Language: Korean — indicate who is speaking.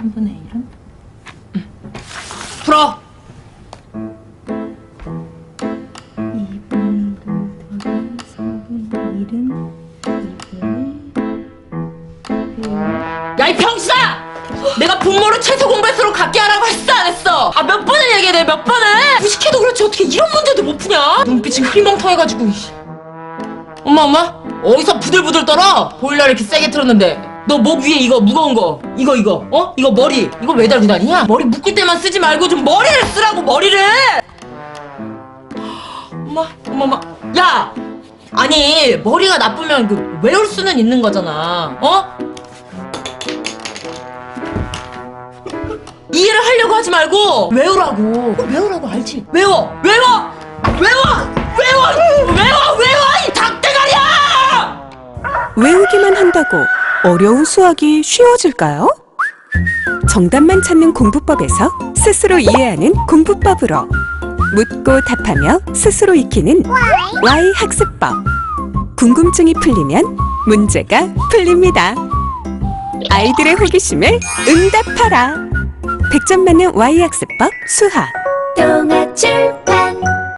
Speaker 1: 3분의 1은? 풀어! 2분의 1 곱하기 3분의 1은 2분의
Speaker 2: 야이 병신아! 내가 분모를 최소 공배수로 갖게 하라고 했어 안 했어? 아 몇 번을 얘기해 내가 몇 번을 무식해도 그렇지 어떻게 이런 문제도 못 푸냐? 눈빛이 흐리멍텅해가지고. 엄마 엄마 어디서 부들부들 떨어? 보일러를 이렇게 세게 틀었는데 너 목 위에 이거 무거운 거? 이거 이거. 어? 이거 머리. 이거 왜 달고 다니냐? 머리 묶을 때만 쓰지 말고 좀 머리를 쓰라고 머리를! 엄마 엄마 엄마 야! 아니 머리가 나쁘면 그 외울 수는 있는 거잖아. 어? 이해를 하려고 하지 말고 외우라고. 외우라고 알지? 외워! 외워! 외워! 외워! 외워! 외워! 이 닭대가리야!
Speaker 3: 외우기만 한다고 어려운 수학이 쉬워질까요? 정답만 찾는 공부법에서 스스로 이해하는 공부법으로 묻고 답하며 스스로 익히는 Y 학습법. 궁금증이 풀리면 문제가 풀립니다. 아이들의 호기심을 응답하라. 100점 맞는 Y 학습법 수학.
Speaker 4: 동아줄